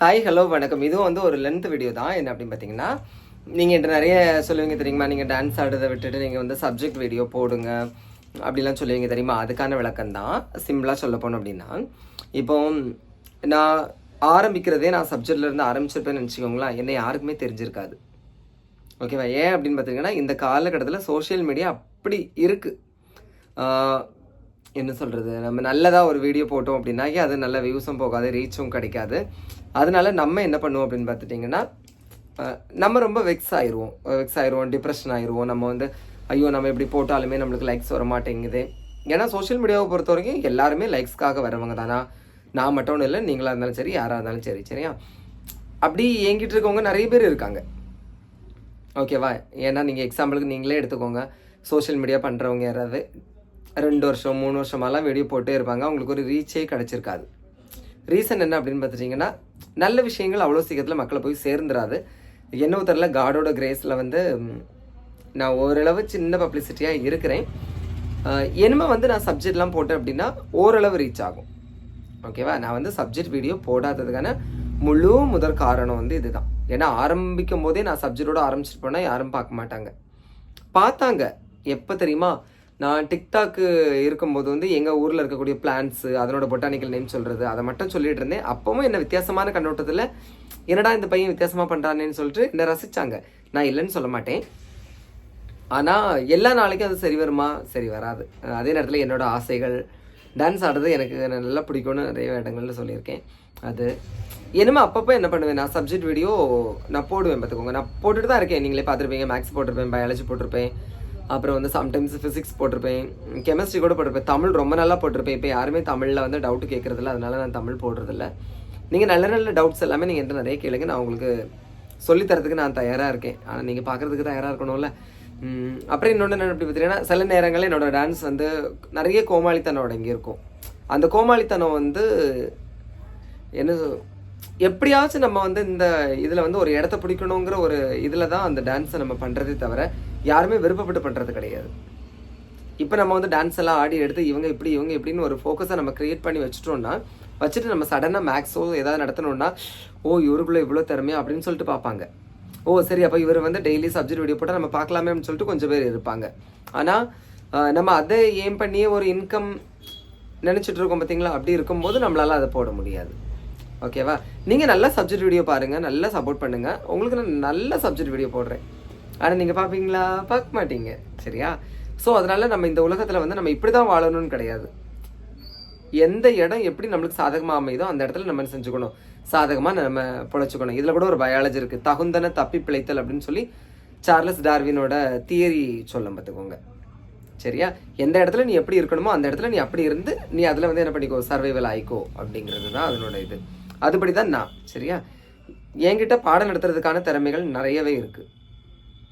Hi hello வணக்கம். இதுவும் வந்து ஒரு லென்த் வீடியோ தான். என்ன அப்படின்னு பார்த்தீங்கன்னா நீங்கள் என்கிட்ட நிறைய சொல்லுவீங்க தெரியுமா? நீங்கள் டான்ஸ் ஆடுறதை விட்டுட்டு நீங்கள் வந்து சப்ஜெக்ட் வீடியோ போடுங்க. அப்படிலாம் சொல்லுவீங்க தெரியுமா? அதுக்கான விளக்கம் தான். சிம்பிளாக சொல்ல போனோம் அப்படின்னா இப்போ நான் ஆரம்பிக்கிறதே நான் சப்ஜெக்ட்லேருந்து ஆரம்பிச்சிருப்பேன்னு நினச்சிக்கோங்களேன். என்னை யாருக்குமே தெரிஞ்சிருக்காது. ஓகேவா ஏன் அப்படின்னு பார்த்தீங்கன்னா இந்த காலகட்டத்தில் சோஷியல் மீடியா அப்படி இருக்குது என்ன சொல்கிறது நம்ம நல்லதாக ஒரு வீடியோ போட்டோம் அப்படின்னாக்கி அது நல்ல வியூஸும் போகாது ரீச்சும் கிடைக்காது. அதனால நம்ம என்ன பண்ணுவோம் அப்படின்னு பார்த்துட்டிங்கன்னா நம்ம ரொம்ப வெக்ஸ் ஆயிடுவோம் வெக்ஸ் ஆயிடுவோம் டிப்ரெஷன் ஆயிடுவோம் நம்ம வந்து ஐயோ நம்ம இப்படி போட்டாலுமே நம்மளுக்கு லைக்ஸ் வர மாட்டேங்குது. ஏன்னா சோஷியல் மீடியாவை பொறுத்த வரைக்கும் எல்லாருமே லைக்ஸ்க்காக வரவங்க தானா? நான் மட்டும் இல்லை நீங்களாக இருந்தாலும் சரி யாராக இருந்தாலும் சரி சரியா? அப்படி ஏங்கிட்டு இருக்கவங்க நிறைய பேர் இருக்காங்க. ஓகேவா ஏன்னா நீங்கள் எக்ஸாம்பிளுக்கு நீங்களே எடுத்துக்கோங்க. சோஷியல் மீடியா பண்ணுறவங்க யாராவது ரெண்டு வருஷம் மூணு வருஷமாலாம் வீடியோ போட்டே இருப்பாங்க. அவங்களுக்கு ஒரு ரீச்சே கிடச்சிருக்காது. ரீசன் என்ன அப்படின்னு பார்த்துட்டிங்கன்னா நல்ல விஷயங்கள் அவ்வளோ சீக்கிரத்தில் மக்களை போய் சேர்ந்துராது. என்ன தெரில காடோட கிரேஸில் வந்து நான் ஓரளவு சின்ன பப்ளிசிட்டியாக இருக்கிறேன். என்னமே வந்து நான் சப்ஜெக்ட்லாம் போட்டேன் அப்படின்னா ஓரளவு ரீச் ஆகும். ஓகேவா நான் வந்து சப்ஜெக்ட் வீடியோ போடாததுக்கான முழு முதற் காரணம் வந்து இதுதான். ஏன்னா ஆரம்பிக்கும் போதே நான் சப்ஜெக்டோட ஆரம்பிச்சிட்டு போனால் யாரும் பார்க்க மாட்டாங்க. பார்த்தாங்க. எப்போ தெரியுமா? நான் டிக்டாக்கு இருக்கும்போது வந்து எங்கள் ஊரில் இருக்கக்கூடிய பிளான்ஸு அதனோட பொட்டானிக்கல் நேம் சொல்கிறது அதை மட்டும் சொல்லிட்டு இருந்தேன். அப்பவும் என்ன வித்தியாசமான கண்ணோட்டத்தில் என்னடா இந்த பையன் வித்தியாசமாக பண்ணுறானேன்னு சொல்லிட்டு என்னை ரசிச்சாங்க. நான் இல்லைன்னு சொல்ல மாட்டேன். ஆனால் எல்லா நாளைக்கும் அது சரி வருமா? சரி வராது. அதே நேரத்தில் என்னோடய ஆசைகள் டான்ஸ் ஆடுறது எனக்கு நல்லா பிடிக்கும்னு நிறைய இடங்களில் சொல்லியிருக்கேன். அது என்னமோ அப்பப்போ என்ன பண்ணுவேன் நான் சப்ஜெக்ட் வீடியோ நான் போடுவேன் பார்த்துக்கோங்க. நான் போட்டுட்டு தான் இருக்கேன். நீங்களே பார்த்துருப்பீங்க மேக்ஸ் போட்டிருப்பேன் பயாலஜி போட்டிருப்பேன். அப்புறம் வந்து சம்டைம்ஸ் ஃபிசிக்ஸ் போட்டிருப்பேன் கெமிஸ்ட்ரி கூட போட்டிருப்பேன். தமிழ் ரொம்ப நல்லா போட்டிருப்பேன். இப்போ யாருமே தமிழில் வந்து டவுட்டு கேட்குறதில்ல அதனால நான் தமிழ் போடுறதில்ல. நீங்கள் நல்ல நல்ல டவுட்ஸ் எல்லாமே நீங்கள் என்கிட்ட நிறைய கேளுங்க. நான் உங்களுக்கு சொல்லித்தரத்துக்கு நான் தயாராக இருக்கேன். ஆனால் நீங்கள் பார்க்குறதுக்கு தயாராக இருக்கணும்ல. அப்புறம் இன்னொன்று என்ன அப்படி பார்த்தீங்கன்னா சில நேரங்களில் என்னோட டான்ஸ் வந்து நிறைய கோமாளித்தனம் அடங்கி இருக்கும் அந்த கோமாளித்தனம் வந்து என்ன சொல்- எப்படியாச்சும் நம்ம வந்து இந்த இதில் வந்து ஒரு இடத்த பிடிக்கணுங்கிற ஒரு இதில் தான் அந்த டான்ஸை நம்ம பண்ணுறதே தவிர யாருமே விருப்பப்பட்டு பண்ணுறது கிடையாது. இப்போ நம்ம வந்து டான்ஸ் எல்லாம் ஆடி எடுத்து இவங்க இப்படி இவங்க இப்படின்னு ஒரு ஃபோக்கஸை நம்ம க்ரியேட் பண்ணி வச்சுட்டோம்னா வச்சுட்டு நம்ம சடனாக மேக்ஸோ ஏதாவது நடத்தணும்னா ஓ இவருக்குள்ள இவ்வளோ திறமையா அப்படின்னு சொல்லிட்டு பார்ப்பாங்க. ஓ சரி அப்போ இவர் வந்து டெய்லி சப்ஜெக்ட் வீடியோ போட்டால் நம்ம பார்க்கலாமே அப்படின்னு சொல்லிட்டு கொஞ்சம் பேர் இருப்பாங்க. ஆனால் நம்ம அதை ஏம் பண்ணியே ஒரு இன்கம் நினச்சிட்டு இருக்கோம் பார்த்தீங்களா அப்படி இருக்கும்போது நம்மளால அதை போட முடியாது. ஓகேவா நீங்கள் நல்ல சப்ஜெக்ட் வீடியோ பாருங்கள் நல்லா சப்போர்ட் பண்ணுங்கள் உங்களுக்கு நான் நல்ல சப்ஜெக்ட் வீடியோ போடுறேன். ஆனால் நீங்கள் பார்ப்பீங்களா பார்க்க மாட்டீங்க. சரியா? ஸோ அதனால் நம்ம இந்த உலகத்தில் வந்து நம்ம இப்படி தான் வாழணும்னு கிடையாது. எந்த இடம் எப்படி நம்மளுக்கு சாதகமாக அமையுதோ அந்த இடத்துல நம்ம செஞ்சுக்கணும்? சாதகமாக நம்ம பிழைச்சிக்கணும். இதில் கூட ஒரு பயாலஜி இருக்குது தகுந்தன தப்பி பிழைத்தல் அப்படின்னு சொல்லி சார்லஸ் டார்வினோட தியரி சொல்ல பார்த்துக்கோங்க. சரியா? எந்த இடத்துல நீ எப்படி இருக்கணுமோ அந்த இடத்துல நீ அப்படி இருந்து நீ அதில் வந்து என்ன பண்ணிக்கோ சர்வைவல் ஆயிக்கோ அப்படிங்கிறது தான் அதனோட இது. அதுபடி தான் நான். சரியா? என்கிட்ட பாடம் நடத்துறதுக்கான திறமைகள் நிறையவே இருக்குது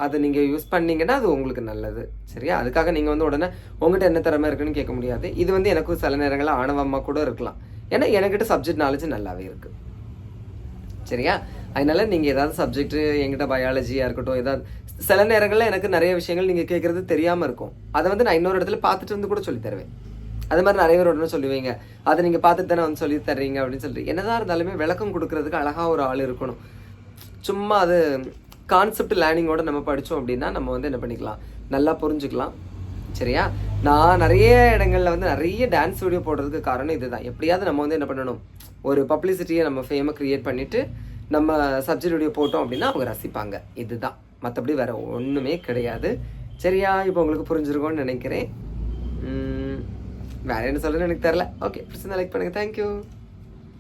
அதை நீங்கள் யூஸ் பண்ணிங்கன்னா அது உங்களுக்கு நல்லது. சரியா? அதுக்காக நீங்கள் வந்து உடனே உங்கள்கிட்ட என்ன திறமை இருக்குன்னு கேட்க முடியாது. இது வந்து எனக்கு சில நேரங்களில் ஆணவமாக கூட இருக்கலாம். ஏன்னா எனக்கிட்ட சப்ஜெக்ட் நாலேஜ் நல்லாவே இருக்குது சரியா? அதனால் நீங்கள் ஏதாவது சப்ஜெக்ட் எங்கிட்ட பயாலஜியாக இருக்கட்டும் ஏதாவது சில நேரங்களில் எனக்கு நிறைய விஷயங்கள் நீங்கள் கேட்குறது தெரியாமல் இருக்கும். அதை வந்து நான் இன்னொரு இடத்துல பார்த்துட்டு வந்து கூட சொல்லி தருவேன். அது மாதிரி நிறைய பேர் உடனே சொல்லுவீங்க அதை நீங்கள் பார்த்துட்டு தானே வந்து சொல்லி தர்றீங்க? அப்படின்னு சொல்லிட்டு. என்னதான் இருந்தாலுமே விளக்கம் கொடுக்கறதுக்கு அழகாக ஒரு ஆள் இருக்கணும். சும்மா அது கான்செப்ட் லேர்னிங்கோட நம்ம படித்தோம் அப்படின்னா நம்ம வந்து என்ன பண்ணிக்கலாம்? நல்லா புரிஞ்சுக்கலாம். சரியா? நான் நிறைய இடங்களில் வந்து நிறைய டான்ஸ் வீடியோ போடுறதுக்கு காரணம் இதுதான். எப்படியாவது நம்ம வந்து என்ன பண்ணணும்? ஒரு பப்ளிசிட்டியை நம்ம ஃபேமை க்ரியேட் பண்ணிட்டு நம்ம சப்ஜெக்ட் வீடியோ போட்டோம் அப்படின்னா அவங்க ரசிப்பாங்க. இதுதான். மற்றபடி வேற ஒன்றுமே கிடையாது. சரியா? இப்போ உங்களுக்கு புரிஞ்சிருக்கும்னு நினைக்கிறேன். வேறு வேற என்ன சொல்றேன்னு எனக்கு தெரில ஓகே பிரச்சனை லைக் பண்ணுங்க. தேங்க்யூ